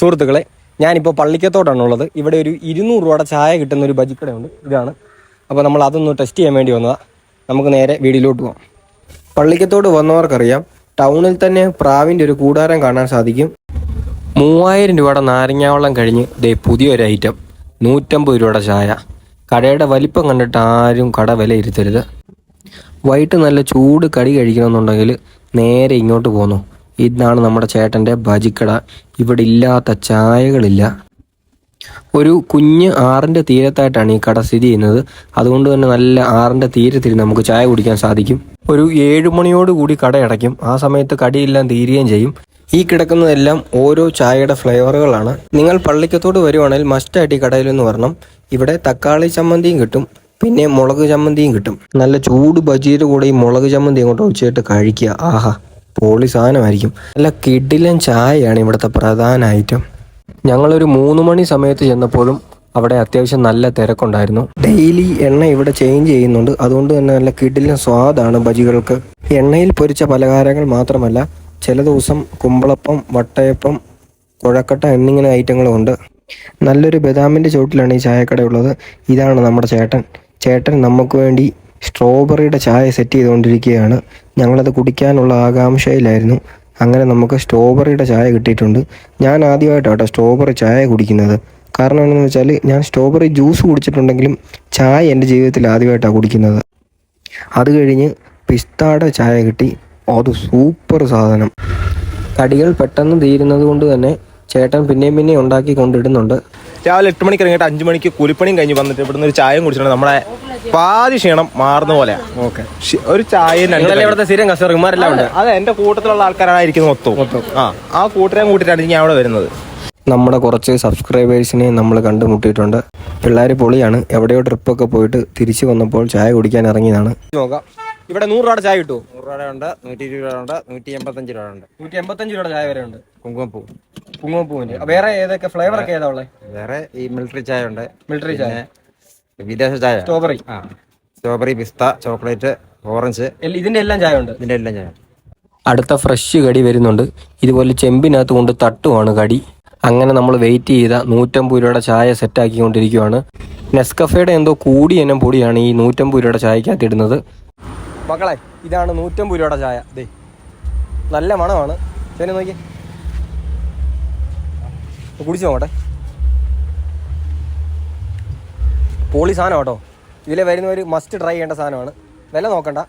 സുഹൃത്തുക്കളെ ഞാനിപ്പോൾ പള്ളിക്കത്തോടാണുള്ളത് ഇവിടെ ഒരു ഇരുന്നൂറ് രൂപയുടെ ചായ കിട്ടുന്ന ഒരു ബജിക്കടയുണ്ട്. ഇതാണ്. അപ്പോൾ നമ്മൾ അതൊന്ന് ടെസ്റ്റ് ചെയ്യാൻ വേണ്ടി വന്നതാണ് നമുക്ക് നേരെ വീടിലോട്ട് പോകാം പള്ളിക്കത്തോട് വന്നവർക്കറിയാം ടൗണിൽ തന്നെ പ്രാവിന്റെ ഒരു കൂടാരം കാണാൻ സാധിക്കും. മൂവായിരം രൂപയുടെ നാരങ്ങാവെള്ളം കഴിഞ്ഞ് ദേ പുതിയൊരു ഐറ്റം നൂറ്റമ്പത് രൂപയുടെ ചായ. കടയുടെ വലിപ്പം കണ്ടിട്ട് ആരും കട വില ഇരുത്തരുത്. വൈകിട്ട് നല്ല ചൂട് കടി കഴിക്കണമെന്നുണ്ടെങ്കിൽ നേരെ ഇങ്ങോട്ട് പോന്നു. ഇതാണ് നമ്മുടെ ചേട്ടന്റെ ഭജിക്കട. ഇവിടെ ഇല്ലാത്ത ചായകളില്ല. ഒരു കുഞ്ഞ് ആറിന്റെ തീരത്തായിട്ടാണ് ഈ കട സ്ഥിതി ചെയ്യുന്നത്. അതുകൊണ്ട് തന്നെ നല്ല ആറിന്റെ തീരത്തിൽ നമുക്ക് ചായ കുടിക്കാൻ സാധിക്കും. ഒരു ഏഴുമണിയോട് കൂടി കട അടയ്ക്കും. ആ സമയത്ത് കടിയെല്ലാം തീരുകയും ചെയ്യും. ഈ കിടക്കുന്നതെല്ലാം ഓരോ ചായയുടെ ഫ്ലേവറുകളാണ്. നിങ്ങൾ പള്ളിക്കത്തോട് വരുവാണെങ്കിൽ മസ്റ്റായിട്ട് ഈ കടയിൽ നിന്ന് വരണം. ഇവിടെ തക്കാളി ചമ്മന്തിയും കിട്ടും. പിന്നെ മുളക് ചമ്മന്തിയും കിട്ടും. നല്ല ചൂട് ബജിയുടെ കൂടെ ഈ മുളക് ചമ്മന്തി അങ്ങോട്ട് ഒഴിച്ചിട്ട് കഴിക്കുക. ആഹാ. പോളി സാധനമായിരിക്കും. നല്ല കിഡിലൻ ചായയാണ് ഇവിടുത്തെ പ്രധാന ഐറ്റം ഞങ്ങളൊരു മൂന്ന് മണി സമയത്ത് ചെന്നപ്പോഴും അവിടെ അത്യാവശ്യം നല്ല തിരക്കുണ്ടായിരുന്നു. ഡെയിലി എണ്ണ ഇവിടെ ചേഞ്ച് ചെയ്യുന്നുണ്ട്. അതുകൊണ്ട് തന്നെ നല്ല കിടിലൻ സ്വാദാണ് ബജികൾക്ക്. എണ്ണയിൽ പൊരിച്ച പലഹാരങ്ങൾ മാത്രമല്ല ചില ദിവസം കുമ്പളപ്പം വട്ടയപ്പം കുഴക്കട്ട എന്നിങ്ങനെ ഐറ്റങ്ങളും ഉണ്ട്. നല്ലൊരു ബദാമിന്റെ ചോട്ടിലാണ് ഈ ചായക്കട ഉള്ളത്. ഇതാണ് നമ്മുടെ ചേട്ടൻ. ചേട്ടൻ നമുക്ക് വേണ്ടി സ്ട്രോബെറിയുടെ ചായ സെറ്റ് ചെയ്തുകൊണ്ടിരിക്കുകയാണ്. ഞങ്ങളത് കുടിക്കാനുള്ള ആകാംക്ഷയിലായിരുന്നു. അങ്ങനെ നമുക്ക് സ്ട്രോബെറിയുടെ ചായ കിട്ടിയിട്ടുണ്ട്. ഞാൻ ആദ്യമായിട്ടാണ് കേട്ടോ സ്ട്രോബെറി ചായ കുടിക്കുന്നത്. കാരണം എന്താണെന്ന് വെച്ചാൽ ഞാൻ സ്ട്രോബെറി ജ്യൂസ് കുടിച്ചിട്ടുണ്ടെങ്കിലും ചായ എന്റെ ജീവിതത്തിൽ ആദ്യമായിട്ടാണ് കുടിക്കുന്നത്. അത് കഴിഞ്ഞ് പിസ്താടെ ചായ കിട്ടി. അത് സൂപ്പർ സാധനം. കടികൾ പെട്ടെന്ന് തീരുന്നത് കൊണ്ട് തന്നെ ചേട്ടൻ പിന്നെയും പിന്നെയും ഉണ്ടാക്കി കൊണ്ടിടുന്നുണ്ട്. രാവിലെ എട്ട് മണിക്ക് ഇറങ്ങിയിട്ട് അഞ്ച് മണിക്ക് കൂലിപ്പണിയും കഴിഞ്ഞ് വന്നിട്ട് ഇവിടുന്ന് ഒരു ചായയും കുടിച്ചിട്ട് നമ്മളെ പാതി ക്ഷീണം മാറുന്ന പോലെ. ഓക്കെ. ഒരു ഇവിടുത്തെ സ്ഥിരം കസ്റ്റമർമാരെല്ലാം ഉണ്ട്. അതെ എന്റെ കൂട്ടത്തിലുള്ള ആൾക്കാരാണ് ഇരിക്കുന്നത് മൊത്തവും. ആ ആ കൂട്ടരെ കൂട്ടിട്ടാണ് ഞാൻ അവിടെ വരുന്നത്. നമ്മുടെ കുറച്ച് സബ്സ്ക്രൈബേഴ്സിനെ നമ്മൾ കണ്ടുമുട്ടിയിട്ടുണ്ട്. പിള്ളേർ പൊളിയാണ്. എവിടെയോ ട്രിപ്പൊക്കെ പോയിട്ട് തിരിച്ചു വന്നപ്പോൾ ചായ കുടിക്കാൻ ഇറങ്ങിയതാണ്. നോക്കാം. ഇവിടെ നൂറ് രൂപയുടെ ചായ കിട്ടുമോ നൂറ് രൂപ ഉണ്ട് നൂറ്റി ഇരുപത് രൂപ ഉണ്ട് നൂറ്റി എൺപത്തഞ്ച് രൂപ ഉണ്ട്. നൂറ്റി എൺപത്തഞ്ച് രൂപയുടെ ചായ വരെ ഉണ്ട്. കുങ്കുമപ്പൂ. കുങ്കുമപ്പൂവിന്റെ വേറെ ഏതൊക്കെ ഫ്ലേവർ ഒക്കെ ഏതാ ഉള്ളത് വേറെ ഈ മിലിറ്ററി ചായ ഉണ്ട്. മിലിറ്ററി ചായ. വിദേശ ചായ. സ്ട്രോബെറി ആ. സ്ട്രോബെറി പിസ്ത ചോക്ലേറ്റ് ഓറഞ്ച് ഇതിന്റെ എല്ലാം ചായ ഉണ്ട്. ഇതിന്റെ എല്ലാം ചായ. അടുത്ത ഫ്രഷ് കടി വരുന്നുണ്ട്. ഇതുപോലെ ചെമ്പിനകത്ത് കൊണ്ട് തട്ടുവാണ് കടി. അങ്ങനെ നമ്മൾ വെയിറ്റ് ചെയ്ത നൂറ്റമ്പത് രൂപയുടെ ചായ സെറ്റാക്കിക്കൊണ്ടിരിക്കുകയാണ് നെസ്കഫയുടെ എന്തോ കൂടിയ ഇനം പൊടിയാണ് ഈ നൂറ്റമ്പത് രൂപയുടെ ചായക്കകത്ത് ഇടുന്നത്. മക്കളെ ഇതാണ് നൂറ്റമ്പത് രൂപയുടെ ചായ. ദേ നല്ല മണമാണ്. ശരി നോക്കി. കുടിച്ചു നോക്കട്ടെ. പോളി സാധനം കേട്ടോ. ഇതിലെ വരുന്നവർ മസ്റ്റ് ട്രൈ ചെയ്യേണ്ട സാധനമാണ്. വില നോക്കണ്ട.